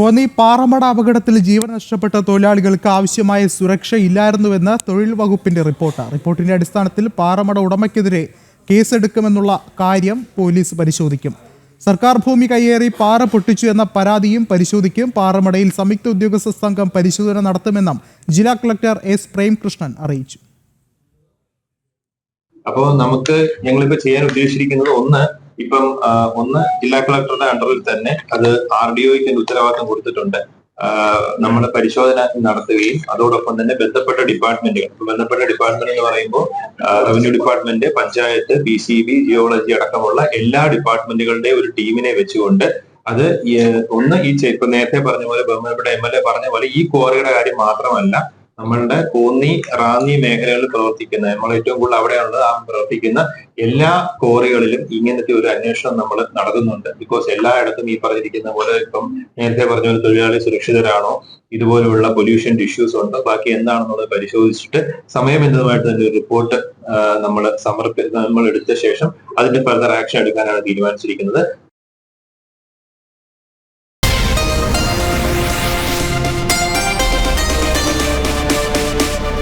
കോന്നി പാറമട അപകടത്തിൽ ജീവൻ നഷ്ടപ്പെട്ട തൊഴിലാളികൾക്ക് ആവശ്യമായ സുരക്ഷ ഇല്ലായിരുന്നുവെന്ന് തൊഴിൽ വകുപ്പിന്റെ റിപ്പോർട്ട്. റിപ്പോർട്ടിന്റെ അടിസ്ഥാനത്തിൽ പാറമട ഉടമയ്ക്കെതിരെ കേസെടുക്കുമെന്നുള്ള കാര്യം പോലീസ് പരിശോധിക്കും. സർക്കാർ ഭൂമി കയ്യേറി പാറ പൊട്ടിച്ചു എന്ന പരാതിയും പരിശോധിക്കും. പാറമടയിൽ സംയുക്ത ഉദ്യോഗസ്ഥ സംഘം പരിശോധന നടത്തുമെന്നും ജില്ലാ കളക്ടർ എസ് പ്രേംകൃഷ്ണൻ അറിയിച്ചു. അപ്പോൾ നമുക്ക് ഞങ്ങളിപ്പോ ചെയ്യാൻ ഉദ്ദേശിച്ചിരിക്കുന്നത് ഒന്ന് ഇപ്പം ഒന്ന് ജില്ലാ കളക്ടറുടെ അണ്ടറിൽ തന്നെ അത് ആർ ഡി ഒക്ക് ഉത്തരവാദിത്തം കൊടുത്തിട്ടുണ്ട്. നമ്മൾ പരിശോധന നടത്തുകയും അതോടൊപ്പം തന്നെ ബന്ധപ്പെട്ട ഡിപ്പാർട്ട്മെന്റുകൾ. ബന്ധപ്പെട്ട ഡിപ്പാർട്ട്മെന്റ് എന്ന് പറയുമ്പോൾ revenue department panchayat B C B geology അടക്കമുള്ള എല്ലാ ഡിപ്പാർട്ട്മെന്റുകളുടെ ഒരു ടീമിനെ വെച്ചുകൊണ്ട് അത് ഒന്ന് ഈ ഇപ്പൊ നേരത്തെ പറഞ്ഞ പോലെ ബഹുമാനപ്പെട്ട എം എൽ എ പറഞ്ഞ പോലെ ഈ ക്വാറിയുടെ കാര്യം മാത്രമല്ല നമ്മളുടെ കോന്നി റാന്നി മേഖലകളിൽ പ്രവർത്തിക്കുന്ന നമ്മൾ ഏറ്റവും കൂടുതൽ അവിടെയുള്ളത് ആ പ്രവർത്തിക്കുന്ന എല്ലാ കോറികളിലും ഇങ്ങനത്തെ ഒരു അന്വേഷണം നമ്മൾ നടത്തുന്നുണ്ട്. ബിക്കോസ് എല്ലായിടത്തും ഈ പറഞ്ഞിരിക്കുന്ന പോലെ ഇപ്പം നേരത്തെ പറഞ്ഞ പോലെ തൊഴിലാളി സുരക്ഷിതരാണോ ഇതുപോലെയുള്ള പൊല്യൂഷൻ ഇഷ്യൂസ് ഉണ്ട് ബാക്കി എന്താണെന്നുള്ളത് പരിശോധിച്ചിട്ട് സമയബന്ധിതമായിട്ട് തന്നെ ഒരു റിപ്പോർട്ട് നമ്മൾ സമർപ്പി നമ്മൾ എടുത്ത ശേഷം അതിന്റെ ഫർദർ ആക്ഷൻ എടുക്കാനാണ് തീരുമാനിച്ചിരിക്കുന്നത്.